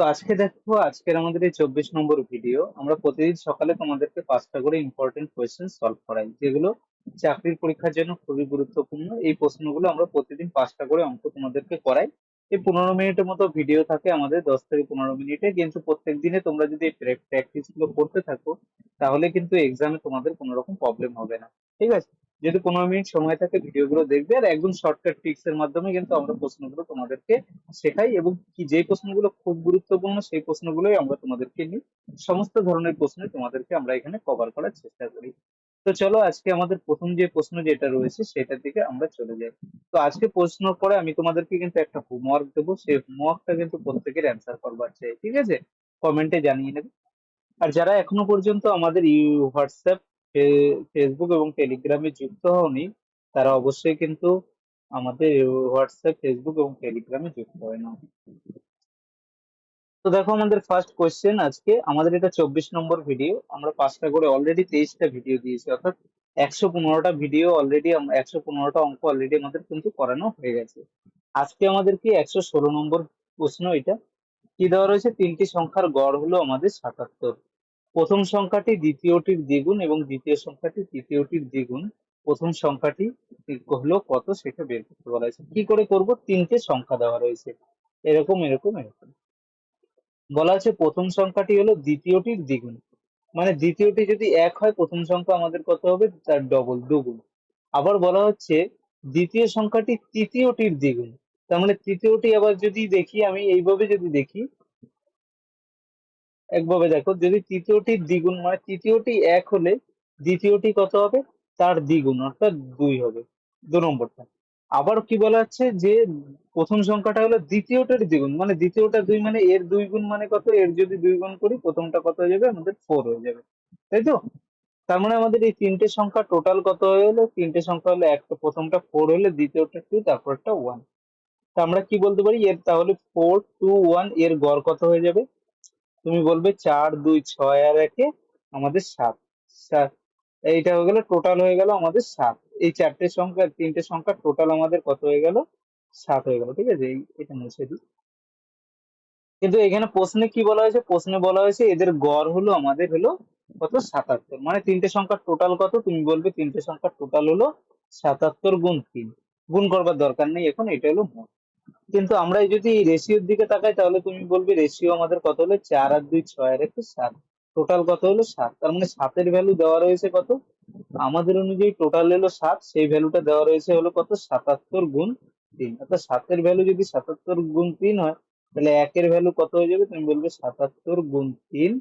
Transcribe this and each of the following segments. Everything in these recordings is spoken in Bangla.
তো আজকে দেখো, আজকের আমাদের এই চব্বিশ নম্বর ভিডিও আমরা প্রতিদিন সকালে তোমাদেরকে পাঁচটা করে ইম্পর্টেন্ট কোয়েশ্চেন সলভ করাই, যেগুলো চাকরির পরীক্ষার জন্য খুবই গুরুত্বপূর্ণ। এই প্রশ্নগুলো আমরা প্রতিদিন পাঁচটা করে অঙ্ক তোমাদেরকে করাই। এই পনেরো মিনিটের মতো ভিডিও থাকে আমাদের, দশ থেকে পনেরো মিনিটে, কিন্তু প্রত্যেক দিনে তোমরা যদি প্র্যাকটিসগুলো করতে থাকো, তাহলে কিন্তু এক্সামে তোমাদের কোনো রকম প্রবলেম হবে না। ঠিক আছে? যদি পনেরো মিনিট সময় থাকে ভিডিওগুলো দেখবে আর একদম শর্টকাট ট্রিক্স এর মাধ্যমে কিন্তু আমরা প্রশ্নগুলো তোমাদেরকে শেখাই এবং কি যে প্রশ্নগুলো খুব গুরুত্বপূর্ণ সেই প্রশ্নগুলোই আমরা তোমাদেরকে নিই। সমস্ত ধরনের প্রশ্ন তোমাদেরকে আমরা এখানে কভার করার চেষ্টা করি। তো চলো আজকে আমাদের প্রথম যে প্রশ্ন যেটা রয়েছে সেটার দিকে আমরা চলে যাই। তো আজকে প্রশ্ন পরে আমি তোমাদেরকে কিন্তু একটা হোমওয়ার্ক দেবো। সেই হোমওয়ার্কটা কিন্তু প্রত্যেকের অ্যান্সার করবার চাই, ঠিক আছে? কমেন্টে জানিয়ে নেবে। আর যারা এখনও পর্যন্ত আমাদের ইউ হোয়াটসঅ্যাপ ফেসবুক এবং টেলিগ্রামে যুক্ত হওনি, তারা অবশ্যই কিন্তু আমাদের হোয়াটসঅ্যাপ ফেসবুক এবং টেলিগ্রামে যুক্ত হয় না। তো দেখো আমাদের ফার্স্ট কোয়েশ্চেন আজকে, আমাদের এটা চব্বিশ নম্বর ভিডিও আমরা পাঁচটা করে অলরেডি তেইশটা ভিডিও দিয়েছি, অর্থাৎ একশো পনেরোটা ভিডিও অলরেডি একশো পনেরোটা অঙ্ক অলরেডি আমাদের কিন্তু করানো হয়ে গেছে। আজকে আমাদের কি একশো ষোলো নম্বর প্রশ্ন এটা? কি দেওয়া রয়েছে? তিনটি সংখ্যার গড় হলো আমাদের সাতাত্তর। প্রথম সংখ্যাটি দ্বিতীয়টির দ্বিগুণ এবং দ্বিতীয় সংখ্যাটি তৃতীয়টির দ্বিগুণ। প্রথম সংখ্যাটি হলো কত সেটা বের করতে বলা হয়েছে। কি করে করব? তিনটে সংখ্যা দেওয়া রয়েছে। এরকম এরকম এরকম। বলা আছে প্রথম সংখ্যাটি হলো দ্বিতীয়টির দ্বিগুণ। মানে দ্বিতীয়টি যদি এক হয়, প্রথম সংখ্যা আমাদের কত হবে? তার ডবল দুগুণ। আবার বলা হচ্ছে দ্বিতীয় সংখ্যাটি তৃতীয়টির দ্বিগুণ। তার মানে তৃতীয়টি আবার যদি দেখি, আমি এইভাবে যদি দেখি একভাবে দেখো, যদি তৃতীয়টি দ্বিগুণ মানে তৃতীয়টি এক হলে দ্বিতীয়টি কত হবে? তার দ্বিগুণ, অর্থাৎ দুই হবে, দু নম্বরটা। আবার কি বলা হচ্ছে যে, প্রথম সংখ্যাটা হলো দ্বিতীয়টার দ্বিগুণ মানে দ্বিতীয়টা দুই মানে এর দুই গুণ মানে কত? এর যদি দুই গুণ করি, প্রথমটা কত হয়ে যাবে? আমাদের ফোর হয়ে যাবে, তাই তো? তার মানে আমাদের এই তিনটে সংখ্যা টোটাল কত হয়ে গেলো তিনটে সংখ্যা হলো একটা প্রথমটা ফোর হলে দ্বিতীয়টা টু তারপরটা ওয়ান তা আমরা কি বলতে পারি? এর তাহলে ফোর টু ওয়ানের গড় কত হয়ে যাবে? তুমি বলবে চার, দুই, ছয় আর একে আমাদের সাত। সাত এইটা হয়ে গেল টোটাল হয়ে গেল আমাদের সাত। এই চারটে সংখ্যা, তিনটে সংখ্যা টোটাল আমাদের কত হয়ে গেল? সাত হয়ে গেল, ঠিক আছে? এটা মুছে দিই। কিন্তু এখানে প্রশ্নে কি বলা হয়েছে? প্রশ্নে বলা হয়েছে এদের গড় হলো আমাদের হলো কত? সাতাত্তর। মানে তিনটে সংখ্যার টোটাল কত? তুমি বলবে তিনটে সংখ্যার টোটাল হলো সাতাত্তর গুণ তিন। গুণ করবার দরকার নেই এখন, এটা হলো মোট। কিন্তু আমরা যদি রেশিওর দিকে তাকাই, তাহলে তুমি বলবে রেশিও আমাদের কত হলো? চার আর দুই ছয় আর একটু সাত। টোটাল কত হলো? সাত। তার মানে সাতের ভ্যালু দেওয়া রয়েছে কত? আমাদের অনুযায়ী টোটাল হলো সাত, সেই ভ্যালুটা দেওয়া রয়েছে হলো কত? সাতাত্তর গুণ তিন। অর্থাৎ সাতের ভ্যালু যদি সাতাত্তর গুণ তিন হয়, তাহলে একের ভ্যালু কত হয়ে যাবে? তুমি বলবে সাতাত্তর গুণ তিন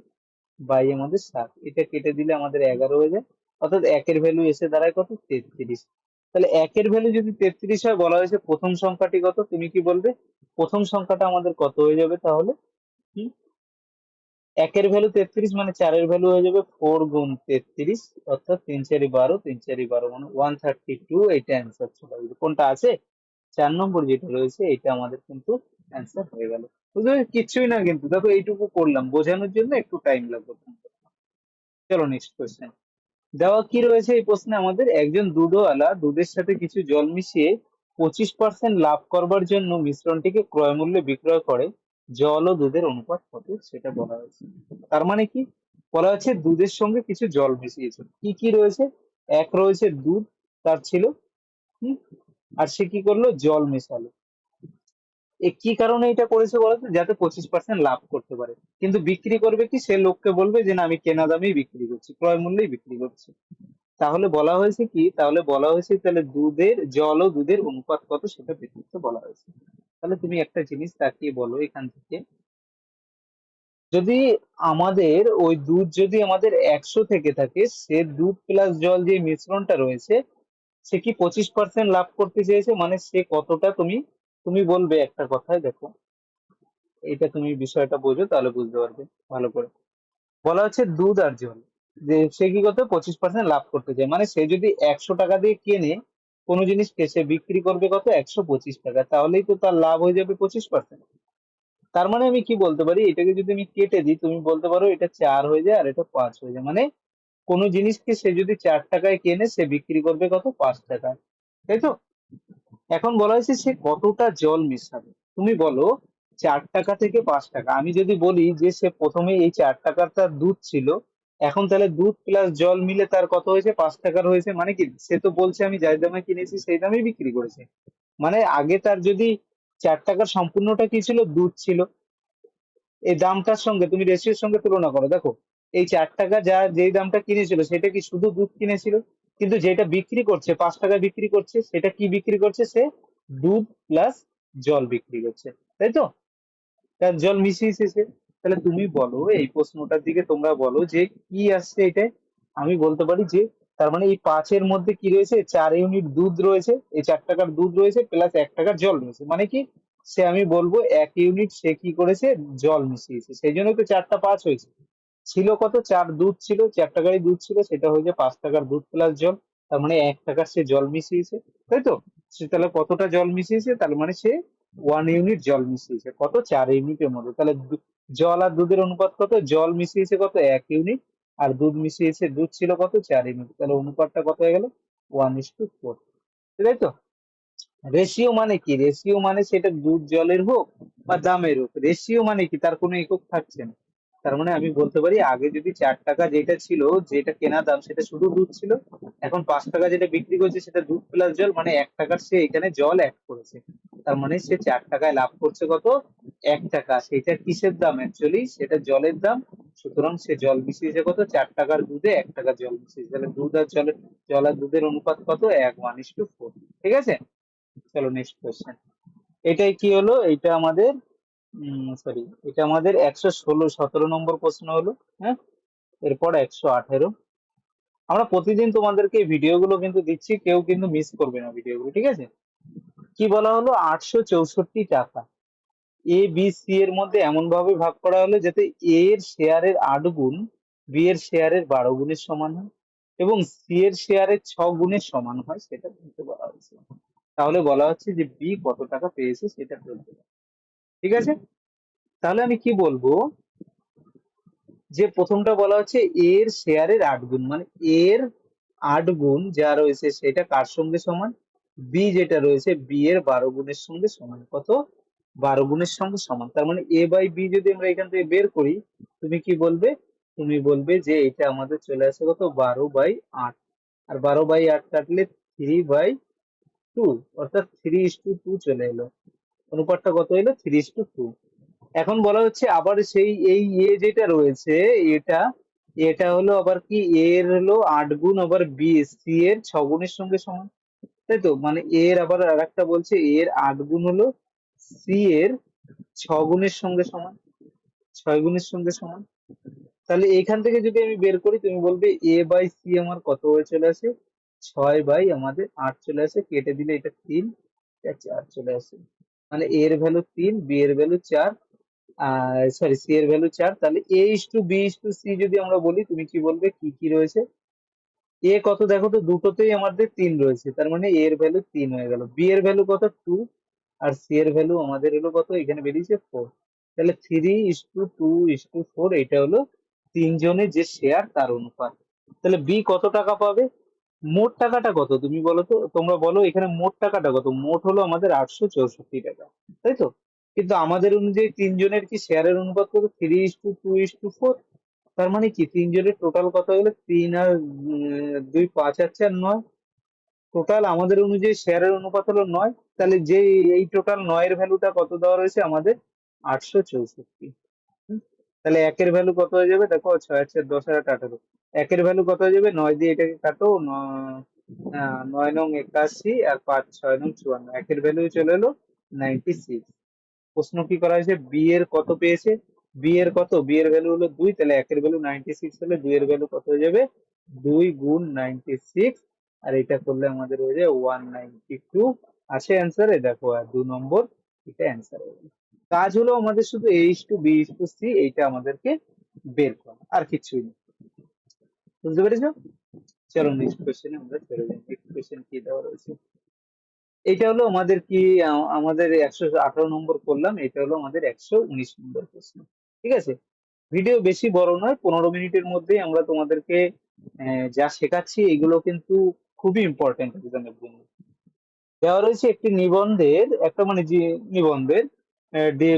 বাই আমাদের সাত। এটা কেটে দিলে আমাদের এগারো হয়ে যায়। অর্থাৎ একের ভ্যালু এসে দাঁড়ায় কত? তেত্রিশ। তাহলে একের ভ্যালু যদি তেত্রিশ হয়, বলা হয়েছে প্রথম সংখ্যাটি কত? তুমি কি বলবে? প্রথম সংখ্যাটা আমাদের কত হয়ে যাবে তাহলে? একের ভ্যালু তেত্রিশ মানে চারের ভ্যালু হয়ে যাবে ফোর গুণ তেত্রিশ, অর্থাৎ তিন চারি বারো, তিন চারি বারো মানে ওয়ান থার্টি টু এইটা অ্যান্সার চলে কোনটা আছে? চার নম্বর যেটা রয়েছে এটা আমাদের কিন্তু অ্যান্সার হয়ে গেল। বুঝতে কিচ্ছুই না কিন্তু। দেখো, এইটুকু করলাম। বোঝানোর জন্য একটু টাইম লাগবে। চলো নেক্সট কোয়েশ্চেন দেওয়া কি রয়েছে এই প্রশ্নে আমাদের? একজন দুধওয়ালা দুধের সাথে কিছু জল মিশিয়ে পঁচিশ পার্সেন্ট লাভ করবার জন্য মিশ্রণটিকে ক্রয় মূল্যে বিক্রয় করে, জল ও দুধের অনুপাত কত? সেটা বলা হয়েছে। তার মানে কি? বলা হচ্ছে দুধের সঙ্গে কিছু জল মিশিয়েছে। কি কি রয়েছে? এক রয়েছে দুধ, তার ছিল আর সে কি করল? জল মেশালো। কি কারণে এটা করেছে বলতো? যাতে পঁচিশ পার্সেন্ট লাভ করতে পারে। কিন্তু বিক্রি করবে কি? সে লোককে বলবে যে, না, আমি কেনা দামেই বিক্রি করছি, ক্রয় মূল্যেই বিক্রি করছি। তাহলে বলা হয়েছে কি? তাহলে বলা হয়েছে তাহলে দুধের জল ও দুধের অনুপাত কত সেটা বের করতে বলা হয়েছে। তাহলে তুমি একটা জিনিস তাকিয়ে বলো এখান থেকে। যদি আমাদের ওই দুধ যদি আমাদের একশো থেকে থাকে, সে দুধ প্লাস জল যে মিশ্রণটা রয়েছে, সে কি পঁচিশ পার্সেন্ট লাভ করতে চেয়েছে? মানে সে কতটা তুমি তুমি বলবে একটা কথায় দেখো। এটা তুমি বিষয়টা বোঝো, তাহলে বুঝতে পারবে, ভালো করে। বলা হচ্ছে দুধ আর জল। যে সে কি করতে? পঁচিশ পার্সেন্ট লাভ করতে চায়। মানে সে যদি একশো টাকা দিয়ে কেনে, কোনো জিনিসকে সে বিক্রি করবে কত? একশো পঁচিশ টাকা। তাহলেই তো তার লাভ হয়ে যাবে পঁচিশ পার্সেন্ট তার মানে আমি কি বলতে পারি? এটাকে যদি আমি কেটে দিই, তুমি বলতে পারো এটা চার হয়ে যায় আর এটা পাঁচ হয়ে যায়। মানে কোনো জিনিসকে সে যদি চার টাকায় কেনে, সে বিক্রি করবে কত? পাঁচ টাকায় তাই তো? এখন বলা হয়েছে সে কতটা জল মেশাবে? তুমি বলো, চার টাকা থেকে পাঁচ টাকা। আমি যদি বলি যে সে প্রথমে এই চার টাকার তার দুধ ছিল, এখন তাহলে দুধ প্লাস জল মিলে তার কত হয়েছে? পাঁচ টাকার হয়েছে। মানে কি? সে তো বলছে, আমি যাই দামে কিনেছি, সেই দামেই বিক্রি করেছে। মানে আগে তার যদি চার টাকার সম্পূর্ণটা কি ছিল? দুধ ছিল। এই দামটার সঙ্গে, তুমি রেশিওর সঙ্গে তুলনা করো। দেখো, এই চার টাকা যা যেই দামটা কিনেছিল, সেটা কি শুধু দুধ কিনেছিল? কিন্তু যেটা বিক্রি করছে, পাঁচ টাকায় বিক্রি করছে, সেটা কি বিক্রি করছে? সে দুধ প্লাস জল বিক্রি করছে। তাই তো? তার জল মিশিয়েছে সে তাহলে তুমি বলো, এই প্রশ্নটার দিকে তোমরা বলো যে কি আসছে এটাই আমি বলতে পারি যে তার মানে এই পাঁচের মধ্যে কি রয়েছে? চার ইউনিট দুধ রয়েছে, এই চার টাকার দুধ রয়েছে প্লাস এক টাকার জল রয়েছে। মানে কি? সে আমি বলব এক ইউনিট সে কি করেছে? জল মিশিয়েছে। সেই জন্য তো চারটা পাঁচ হয়েছে। ছিল কত? চার দুধ ছিল চার টাকারই দুধ ছিল, সেটা হয়েছে পাঁচ টাকার দুধ প্লাস জল। তার মানে এক টাকার সে জল মিশিয়েছে, তাই তো? সে তাহলে কতটা জল মিশিয়েছে? তার মানে সে ওয়ান ইউনিট জল মিশিয়েছে। কত? চার ইউনিটের মধ্যে। তাহলে জল আর দুধের অনুপাত কত? জল মিশিয়েছে কত? এক ইউনিট আর দুধ মিশিয়েছে, দুধ ছিল কত? চার ইউনিট তাহলে অনুপাতটা কত হয়ে গেল? ওয়ান ইস টু ফোর তাই তো? রেশিও মানে কি? রেশিও মানে সেটা দুধ জলের হোক বা দামের হোক। রেশিও মানে কি? তার কোনো একক থাকছে না। তার মানে আমি বলতে পারি আগে যদি চার টাকা যেটা ছিল, যেটা কেনা দাম সেটা শুধু দুধ ছিল, এখন পাঁচ টাকা যেটা বিক্রি করছে সেটা দুধ প্লাস জল মানে এক টাকার সে এখানে জল অ্যাড করেছে। তার মানে সে চার টাকায় লাভ করছে কত? এক টাকা। সেটা কিসের দাম অ্যাকচুয়ালি সেটা জলের দাম। সুতরাং সে জল মিশিয়েছে কত? চার টাকার দুধে এক টাকা জল মিশিয়েছে। তাহলে দুধ আর জলের, জল আর দুধের অনুপাত কত? এক ওয়ান ইস টু ফোর ঠিক আছে? চলো নেক্সট কোয়েশ্চেন এটাই কি হলো? এটা আমাদের সরি এটা আমাদের একশো ষোলো, সতেরো নম্বর প্রশ্ন হলো হ্যাঁ? এরপর একশো আঠেরো। আমরা প্রতিদিন তোমাদেরকে ভিডিওগুলো কিন্তু দিচ্ছি, কেউ কিন্তু মিস করবে না ভিডিওগুলো, ঠিক আছে? কি বলা হলো? আটশো চৌষট্টি টাকা। এ বি সি এর মধ্যে এমন ভাবে ভাগ করা হলো যাতে এ এর শেয়ারের আট গুণ বি এর শেয়ারের বারো গুণের সমান হয় এবং সি এর শেয়ারের ছ গুণের সমান হয়, সেটা বলতে বলা হয়েছে। তাহলে বলা হচ্ছে যে বি কত টাকা পেয়েছে সেটা বলতে হবে। ঠিক আছে? তাহলে আমি কি বলব? যে প্রথমটা বলা হচ্ছে এর শেয়ারের আট গুণ মানে এর আট গুণ যা রয়েছে সেটা কার সঙ্গে সমান? বি যেটা রয়েছে বি এর বারো গুণের সঙ্গে সমান। কত? বারো গুণের সঙ্গে সমান। তার মানে এ বাই বি যদি আমরা এখান থেকে বের করি, তুমি কি বলবে? তুমি বলবে যে এটা আমাদের চলে আসে কত? বারো বাই আট। আর বারো বাই আট কাটলে থ্রি বাই টু অর্থাৎ থ্রি ইস টু টু চলে এলো। অনুপাতটা কত এলো থ্রি টু টু এখন বলা হচ্ছে আবার সেই এই এ যেটা রয়েছে, এটা এটা হলো আবার কি? এ এর হলো আট গুণ আবার বি সি এর ছ গুণের সঙ্গে সমান। তাই তো? মানে এর আবার আরেকটা বলছে এ এর আট গুণ হলো সি এর ছ গুণের সঙ্গে সমান। ছয় গুণের সঙ্গে সমান। তাহলে এখান থেকে যদি আমি বের করি, তুমি বলবে এ বাই সি আমার কত হয়ে চলে আসে? ছয় বাই আমাদের আট চলে আসে। কেটে দিলে এটা তিন, এটা চার চলে আসে। মানে এ এর ভ্যালু তিন বি এর ভ্যালু চার, আর সরি সি এর ভ্যালু চার, তাহলে A is to B is to C যদি আমরা বলি, তুমি কি বলবে? কি কি রয়েছে? এ কত দেখো তো, দুটোতেই আমাদের তিন রয়েছে, তার মানে এ এর ভ্যালু তিন হয়ে গেল। বি এর ভ্যালু কত? টু আর সি এর ভ্যালু আমাদের হলো কত? এখানে বেরিয়েছে ফোর তাহলে three is to two is to four এটা হলো তিনজনের যে শেয়ার তার অনুপাত। তাহলে বি কত টাকা পাবে? মোট টাকাটা কত? তুমি বলো তো, তোমরা বলো এখানে মোট টাকাটা কত? মোট হলো আমাদের আটশো চৌষট্টি টাকা, তাই তো? কিন্তু আমাদের অনুযায়ী তিনজনের কি শেয়ারের অনুপাত কত? Three is to two is to four তার মানে কি? তিনজনের টোটাল কত হলো? তিন আর দুই পাঁচ আর চার নয়। টোটাল আমাদের অনুযায়ী শেয়ারের অনুপাত হলো নয়। তাহলে যে এই টোটাল নয়ের ভ্যালুটা কত দেওয়া রয়েছে? আমাদের আটশো চৌষট্টি। তাহলে একের ভ্যালু কত হয়ে যাবে? দেখো, ছয় চার দশ হাজার আঠারো। একের ভ্যালু কত হয়ে যাবে? নয় দিয়ে এটাকে কাটো নয় নং একাশি আর পাঁচ, ছয় নং চুয়ান্ন। একের ভ্যালু চলে এলো নাইনটি সিক্স প্রশ্ন কি করা হয়েছে? বি এর কত পেয়েছে? বি এর কত? বি এর ভ্যালু হলো দুই, তাহলে একের ভ্যালু নাইনটি সিক্স হলে দুই এর ভ্যালু কত হয়ে যাবে? দুই গুণ নাইনটি সিক্স আর এটা করলে আমাদের হয়ে যায় ওয়ান নাইনটি টু আছে অ্যান্সারে দেখো, আর দু নম্বর, এটা অ্যান্সার হবে কাজ হলো আমাদের শুধু H to B to C এইটা আমাদেরকে বের করা, আর কিছুই না। বুঝতে পেরেছ? চলো নেক্সট কোশ্চেনে আমরা চলে যাই। নেক্সট কোশ্চেন কি দেওয়া রয়েছে? এটা হলো আমাদের কি, আমাদের একশো আঠারো নম্বর করলাম এটা হলো আমাদের একশো উনিশ নম্বর প্রশ্ন। ঠিক আছে? ভিডিও বেশি বড় নয়, পনেরো মিনিটের মধ্যেই আমরা তোমাদেরকে যা শেখাচ্ছি এগুলো কিন্তু খুবই ইম্পর্টেন্ট এক্সামের জন্য দেওয়া রয়েছে একটি নিবন্ধের, একটা মানে যে নিবন্ধের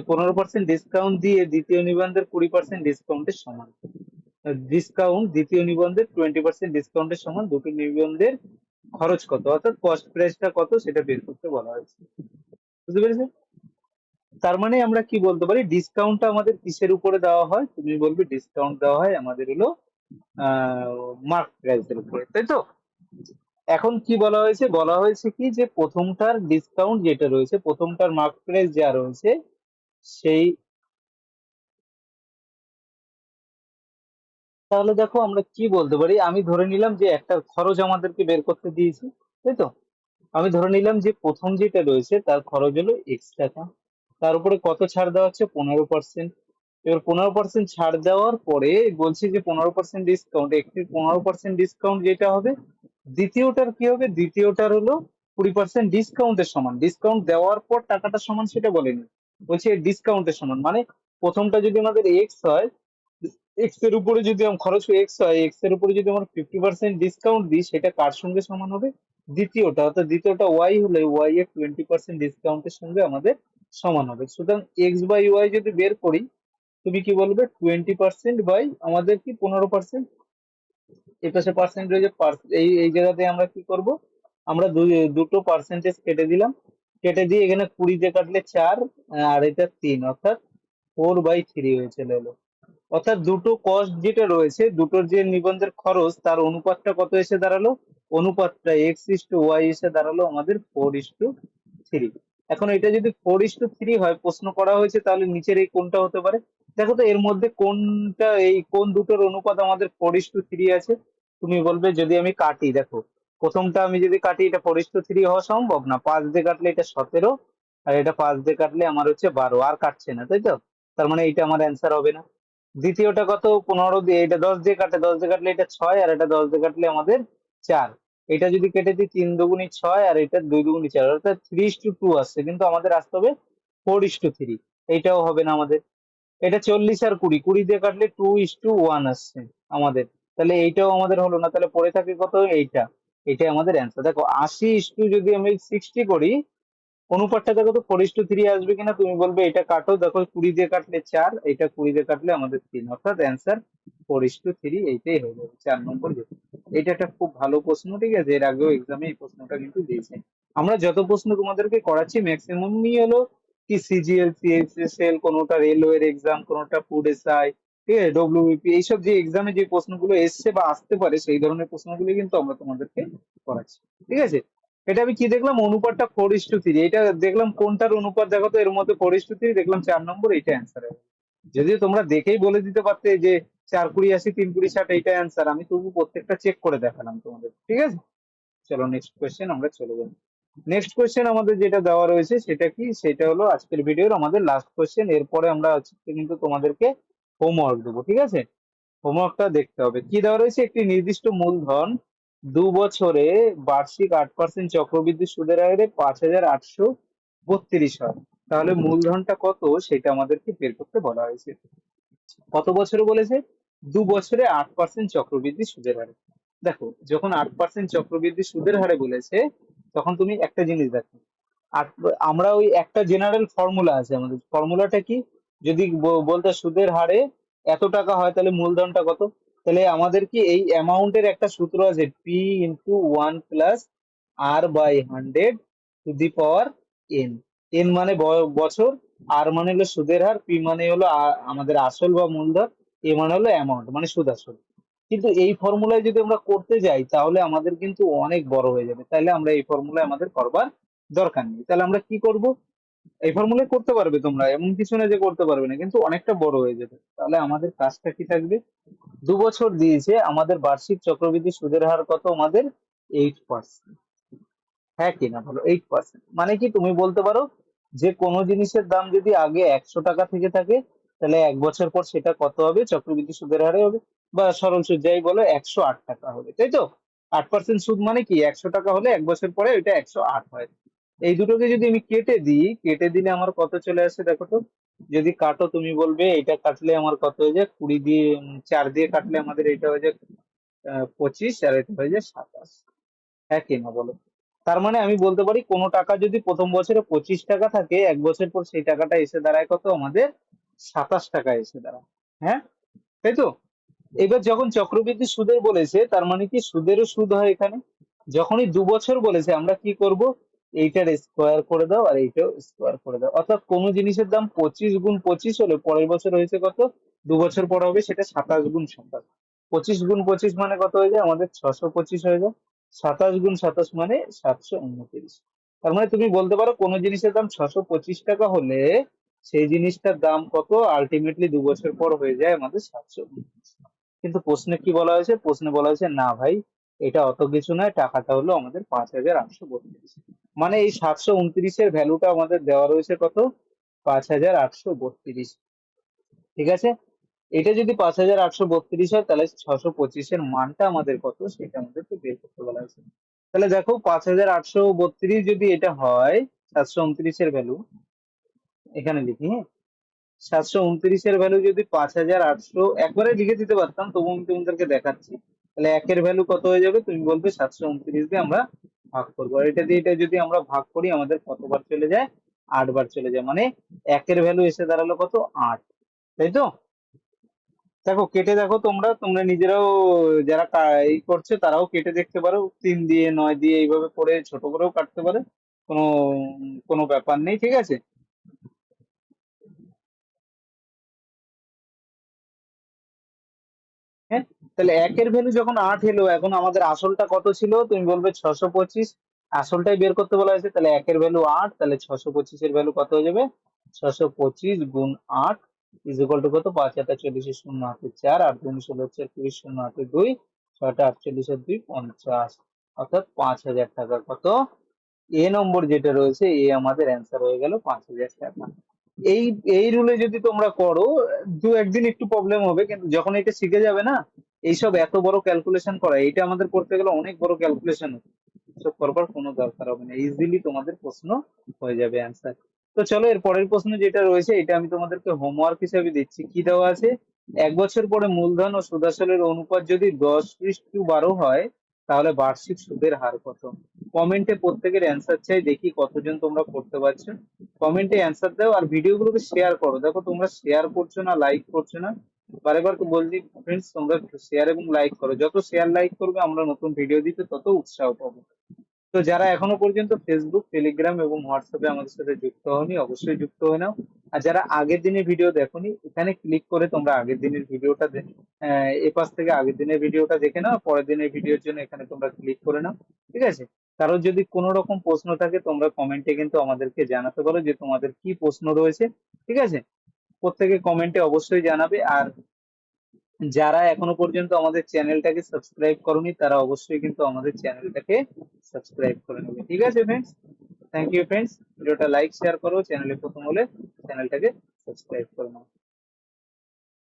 পনেরো পার্সেন্ট ডিসকাউন্ট দিয়ে দ্বিতীয় নিবন্ধের কুড়ি পার্সেন্ট ডিসকাউন্টের সমান। ডিসকাউন্ট দ্বিতীয় নিবন্ধের টোয়েন্টি পার্সেন্ট ডিসকাউন্টের সমান, দুটো নিবন্ধের খরচ কত? অর্থাৎ কস্ট প্রাইসটা কত সেটা বের করতে বলা হয়েছে। বুঝতে পেরেছ তার মানে আমরা কি বলতে পারি? ডিসকাউন্টটা আমাদের কিসের উপরে দেওয়া হয়? তুমি বলবে ডিসকাউন্ট দেওয়া হয় আমাদের হলো মার্ক প্রাইসের উপরে, তাই তো? এখন কি বলা হয়েছে? বলা হয়েছে কি যে প্রথমটার ডিসকাউন্ট যেটা রয়েছে, প্রথমটার মার্ক প্রাইস যা রয়েছে, সেই তাহলে দেখো আমরা কি বলতে পারি? আমি ধরে নিলাম যে একটা খরচ আমাদেরকে বের করতে দিয়েছি, তাই তো? আমি ধরে নিলাম যে প্রথম যেটা রয়েছে, তার খরচ হলো এক্স টাকা। তার উপরে কত ছাড় দেওয়া হচ্ছে? পনেরো পার্সেন্ট এবার পনেরো পার্সেন্ট ছাড় দেওয়ার পরে বলছি যে পনেরো পার্সেন্ট ডিসকাউন্ট একটি পনেরো পার্সেন্ট ডিসকাউন্ট যেটা হবে দ্বিতীয়টার কি হবে? দ্বিতীয়টার হলো কুড়ি পার্সেন্ট ডিসকাউন্টের সমান। ডিসকাউন্ট দেওয়ার পর টাকাটা সমান সেটা বলেনি। বলছে ডিসকাউন্টের সমান। মানে প্রথমটা যদি আমাদের এক্স হয় এক্সের উপরে যদি আমার খরচ এক্স হয় এক্সের উপরে যদি আমরা ফিফটি পার্সেন্ট ডিসকাউন্ট দিই, সেটা কার সঙ্গে সমান হবে? দ্বিতীয়টা। অর্থাৎ দ্বিতীয়টা ওয়াই হলে ওয়াই এর টোয়েন্টি পার্সেন্ট ডিসকাউন্টের সঙ্গে আমাদের সমান হবে। সুতরাং এক্স বাই ওয়াই যদি বের করি, তুমি কি বলবে? টোয়েন্টি পার্সেন্ট বাই আমাদের কি? পনেরো পার্সেন্ট এই পার্সেন্ট রয়েছে এই এই জায়গাতে আমরা কি করব? আমরা দুটো পার্সেন্টেজ কেটে দিলাম। কেটে দিয়ে এখানে কুড়ি দিয়ে কাটলে চার, আর এটা তিন, অর্থাৎ ফোর বাই থ্রি হয়ে চলে এলো। অর্থাৎ দুটো কস্ট যেটা রয়েছে, দুটোর যে নিবন্ধের খরচ, তার অনুপাতটা কত এসে দাঁড়াল? অনুপাতটা এক্স ইস টু ওয়াই এসে দাঁড়াল আমাদের ফোর ইস টু থ্রি এখন এটা যদি ফোর ইস টু থ্রি হয়, প্রশ্ন করা হয়েছে, তাহলে নিচের এই কোনটা হতে পারে। দেখো তো, এর মধ্যে কোনটা এই, কোন দুটোর অনুপাত আমাদের ফোর ইস টু থ্রি আছে? তুমি বলবে যদি আমি কাটি, দেখো। প্রথমটা আমি যদি কাটি, এটা ফোর ইস টু থ্রি হওয়া সম্ভব না? পাঁচ দিয়ে কাটলে এটা সতেরো, আর এটা পাঁচ দিয়ে কাটলে আমার হচ্ছে বারো, আর কাটছে না, তাই তো? তার মানে এইটা আমার অ্যান্সার হবে না। দ্বিতীয়টা কত? পনেরো দিয়ে, এটা দশ দিয়ে কাটে, দশ দিয়ে কাটলে এটা ছয়, আর এটা দশ দিয়ে কাটলে আমাদের চার। এটা যদি কেটে দিই, তিন দুগুণি ছয়, আর এটা দুই দুগুণি চার, অর্থাৎ থ্রি ইস টু টু আসছে। কিন্তু আমাদের আসতে হবে ফোর ইস টু থ্রি এইটাও হবে না আমাদের। এটা চল্লিশ আর কুড়ি কুড়ি দিয়ে কাটলে টু ইস টু ওয়ান আসছে আমাদের। তাহলে এইটাও আমাদের হলো না, তাহলে পড়ে থাকে কত? এইটা। এটাই আমাদের অ্যান্সার দেখো, আশি ইস টু যদি আমি সিক্সটি করি, অনুপাতটা দেখো তো ফোর ইস টু থ্রি আসবে কিনা, তুমি বলবে এটা কাটো, দেখো কুড়ি দিয়ে কাটলে চার, এটা কুড়ি দিয়ে কাটলে আমাদের তিন। অর্থাৎ answer four is to three এইটাই হয়ে যাবে, চার নম্বর এটা একটা খুব ভালো প্রশ্ন, ঠিক আছে? এর আগেও এক্সামে এই প্রশ্নটা কিন্তু দিয়েছে। আমরা যত প্রশ্ন তোমাদেরকে করাচ্ছি ম্যাক্সিমামই হলো কি সিজিএল সিএসএসএল কোনোটা রেলওয়ের এক্সাম কোনোটা ফুড এসআই ঠিক আছে ডব্লিউবিপি এইসব যে এক্সামে যে প্রশ্নগুলো এসছে বা আসতে পারে, সেই ধরনের প্রশ্নগুলো কিন্তু আমরা তোমাদেরকে করাচ্ছি, ঠিক আছে? এটা আমি কি দেখলাম? অনুপাতটা ফোর ইস টু থ্রি এটা দেখলাম কোনটার অনুপাত? দেখো তো, এর মধ্যে ফোর ইস টু থ্রি দেখলাম চার নম্বর এইটা অ্যান্সার হবে। যদিও তোমরা দেখেই বলে দিতে পারতে যে চার কুড়ি আশি, তিন কুড়ি ষাট এইটা অ্যান্সার আমি তবু প্রত্যেকটা চেক করে দেখালাম তোমাদের, ঠিক আছে? চলো নেক্সট কোয়েশ্চেন আমরা চলে যাই। নেক্সট কোয়েশ্চেন আমাদের যেটা দেওয়া রয়েছে সেটা কি? সেটা হলো আজকের ভিডিওর আমাদের লাস্ট কোয়েশ্চেন এরপরে আমরা আজকে কিন্তু তোমাদেরকে হোমওয়ার্ক দেবো, ঠিক আছে? হোমওয়ার্কটা দেখতে হবে। কি দেওয়া রয়েছে? একটি নির্দিষ্ট মূলধন দু বছরে বার্ষিক আট পার্সেন্ট চক্রবৃদ্ধি সুদের হারে পাঁচ হাজার আটশো বত্রিশ হয়। তাহলে মূলধনটা কত? সেটা আমাদেরকে বের করতে বলা হয়েছে। কত বছরে বলেছে? দু বছরে আট পার্সেন্ট চক্রবৃদ্ধি সুদের হারে। দেখো, যখন আট পার্সেন্ট চক্রবৃদ্ধি সুদের হারে বলেছে তখন তুমি একটা জিনিস দেখো। আট আমরা ওই একটা জেনারেল ফর্মুলা আছে আমাদের। ফর্মুলাটা কি? যদি বলতে সুদের হারে এত টাকা হয়, তাহলে মূলধনটা কত? তাহলে আমাদের কি এই অ্যামাউন্টের একটা সূত্র আছে? P into one plus R by hundred to the power N N মানে বছর আর মানে হলো সুদের হার পি মানে হলো আমাদের আসল বা মূলধন এ মানে হলো অ্যামাউন্ট মানে সুদ আসল। কিন্তু এই ফর্মুলায় যদি আমরা করতে যাই, তাহলে আমাদের কিন্তু অনেক বড় হয়ে যাবে। তাহলে আমরা এই ফর্মুলায় আমাদের করবার দরকার নেই। তাহলে আমরা কি করব? এই ফর্মুলায় করতে পারবে তোমরা, এমন কিছু না যে করতে পারবে না, কিন্তু অনেকটা বড় হয়ে যাবে। তাহলে আমাদের কাজটা কি থাকবে? দু বছর দিয়েছে, আমাদের বার্ষিক চক্রবৃদ্ধি সুদের হার কত? আমাদের এইট পার্সেন্ট হ্যাঁ কি না বলো? এইট পার্সেন্ট মানে কি তুমি বলতে পারো, যে কোনো জিনিসের দাম যদি আগে একশো টাকা থেকে থাকে, তাহলে এক বছর পর সেটা কত হবে? চক্রবৃদ্ধি সুদের হারে হবে। বা সরল সুদ যাই বলো, একশো আট টাকা হবে তাই তো? আট পার্সেন্ট সুদ মানে কি? একশো টাকা হলে এক বছর পরে ওইটা একশো আট হয়। এই দুটোকে যদি আমি কেটে দিই, কেটে দিলে আমার কত চলে আসে দেখো তো? যদি কাটো তুমি বলবে, এটা কাটলে আমার কত হয়ে যায়? কুড়ি দিয়ে চার দিয়ে কাটলে আমাদের এটা হয়ে যায় পঁচিশ, আর এটা হয়ে যায় সাতাশ। হ্যাঁ কি না বলো? তার মানে আমি বলতে পারি, কোনো টাকা যদি প্রথম বছরে পঁচিশ টাকা থাকে, এক বছর পর সেই টাকাটা এসে দাঁড়ায় কত? আমাদের সাতাশ টাকা এসে দাঁড়ায়। হ্যাঁ? তাই তো? এবার যখন চক্রবৃদ্ধি সুদের বলেছে, তার মানে কি সুদেরও সুদ হয় এখানে? যখনই দু বছর বলেছে, আমরা কি করব? এইটার স্কোয়ার করে দাও আর এইটাও স্কোয়ার করে দাও। অর্থাৎ কোনো জিনিসের দাম পঁচিশ গুণ পঁচিশ হলে পরের বছর হয়েছে কত? দু বছর পর হবে সেটা সাতাশ গুণ সাতাশ। পঁচিশ গুণ পঁচিশ মানে কত হয়ে যায়? আমাদের ছশো পঁচিশ হয়ে যায়। সাতাশ গুণ সাতাশ মানে সাতশো উনত্রিশ। তার মানে তুমি বলতে পারো কোনো জিনিসের দাম ছশো পঁচিশ টাকা হলে সেই জিনিসটার দাম কত? আলটিমেটলি দু বছর পর হয়ে যায় আমাদের সাতশো কিন্তু প্রশ্নে কি বলা হয়েছে? প্রশ্নে বলা হয়েছে, না ভাই, এটা অত কিছু নয়, টাকাটা হলো আমাদের পাঁচ হাজার আটশো বত্রিশ। মানে এই সাতশো উনত্রিশের ভ্যালুটা আমাদের দেওয়া রয়েছে কত? পাঁচ হাজার আটশো বত্রিশ। ঠিক আছে? এটা যদি পাঁচ হাজার আটশো বত্রিশ হয়, তাহলে ছশো পঁচিশের মানটা আমাদের কত? সেটা আমাদেরকে বের করতে বলা হয়েছে। তাহলে দেখো, পাঁচ হাজার আটশো বত্রিশ যদি এটা হয়, সাতশো উনত্রিশের ভ্যালু এখানে লিখি হ্যাঁ? সাতশো উনত্রিশের ভ্যালু যদি পাঁচ হাজার আটশো, একবারে লিখে দিতে পারতাম, তবু আমি তোমাদেরকে দেখাচ্ছি। তাহলে একের ভ্যালু কত হয়ে যাবে? তুমি বলবে সাতশো উনত্রিশ দিয়ে আমরা ভাগ করব। আর এটা দিয়ে এটা যদি আমরা ভাগ করি, আমাদের কতবার চলে যায়? আট বার চলে যায়। মানে একের ভ্যালু এসে দাঁড়াল কত? আট। তাই তো? দেখো, কেটে দেখো তোমরা। তোমরা নিজেরাও যারা এই করছে, তারাও কেটে দেখতে পারো। তিন দিয়ে, নয় দিয়ে এইভাবে করে ছোট করেও কাটতে পারে। কোনো কোনো ব্যাপার নেই, ঠিক আছে? তাহলে একের ভ্যালু যখন আট এলো, এখন আমাদের আসলটা কত ছিল? তুমি বলবে ছশো পঁচিশ। আসলটাই বের করতে বলা হয়েছে, তাহলে একের ভ্যালু আট, তাহলে ছশো পঁচিশের ভ্যালু কত হয়ে যাবে? ছশো পঁচিশ গুণ আট ইজ টু কত? পাঁচ হাজার চল্লিশে শূন্য হাতে চার, আট দুই ষোলো, হচ্ছে তিরিশ শূন্য হাতে দুই, ছয়টা আটচল্লিশের দুই, পঞ্চাশ। অর্থাৎ পাঁচ হাজার টাকা। কত? এ নম্বর যেটা রয়েছে, এ আমাদের অ্যান্সার হয়ে গেল পাঁচ হাজার টাকা। এই এই রুলে যদি তোমরা করো, দু একদিন একটু প্রবলেম হবে, কিন্তু যখন এটা শিখে যাবে না, এইসব এত বড় ক্যালকুলেশন করা এটা আমাদের করতে গেলে অনেক বড় ক্যালকুলেশন সব করবার কোনো দরকার হবে না। ইজিলি তোমাদের প্রশ্ন হয়ে যাবে অ্যান্সার তো চলো, এর পরের প্রশ্ন যেটা রয়েছে, এটা আমি তোমাদেরকে হোমওয়ার্ক হিসেবে দিচ্ছি। কি দেওয়া আছে? এক বছর পরে মূলধন ও সুদাসলের অনুপাত যদি দশ টু বারো হয় তাহলে বার্ষিক সুদের হার কত? কমেন্টে প্রত্যেকের অ্যান্সার চাই, দেখি কতজন তোমরা করতে পারছ। কমেন্টে অ্যান্সার দাও আর ভিডিওগুলোকে শেয়ার করো। দেখো, তোমরা শেয়ার করছ না লাইক করছ না বারেবার তো বলছি ফ্রেন্ডস তোমরা শেয়ার এবং লাইক করো। যত শেয়ার লাইক করবে, আমরা নতুন ভিডিও দিতে তত উৎসাহ পাবো। তো যারা এখনও পর্যন্ত ফেসবুক টেলিগ্রাম এবং হোয়াটসঅ্যাপে আমাদের সাথে যুক্ত হওনি, অবশ্যই যুক্ত হয়ে নাও। আর যারা আগের দিনের ভিডিও দেখনি, এখানে ক্লিক করে তোমরা আগের দিনের ভিডিওটা এ পাশ থেকে আগের দিনের ভিডিওটা দেখে নাও, পরের দিনের ভিডিওর জন্য এখানে তোমরা ক্লিক করে নাও, ঠিক আছে? কারও যদি কোনো রকম প্রশ্ন থাকে, তোমরা কমেন্টে কিন্তু আমাদেরকে জানাতে পারো যে তোমাদের কি প্রশ্ন রয়েছে, ঠিক আছে? প্রত্যেকে কমেন্টে অবশ্যই জানাবে, আর যারা এখনও পর্যন্ত আমাদের চ্যানেলটাকে সাবস্ক্রাইব করনি, তারা অবশ্যই কিন্তু আমাদের চ্যানেলটাকে সাবস্ক্রাইব করে নেবে। ঠিক আছে फ्रेंड्स থ্যাংক ইউ फ्रेंड्स ভিডিওটা লাইক শেয়ার করো। চ্যানেলে প্রথম হলে চ্যানেলটাকে সাবস্ক্রাইব করে নাও।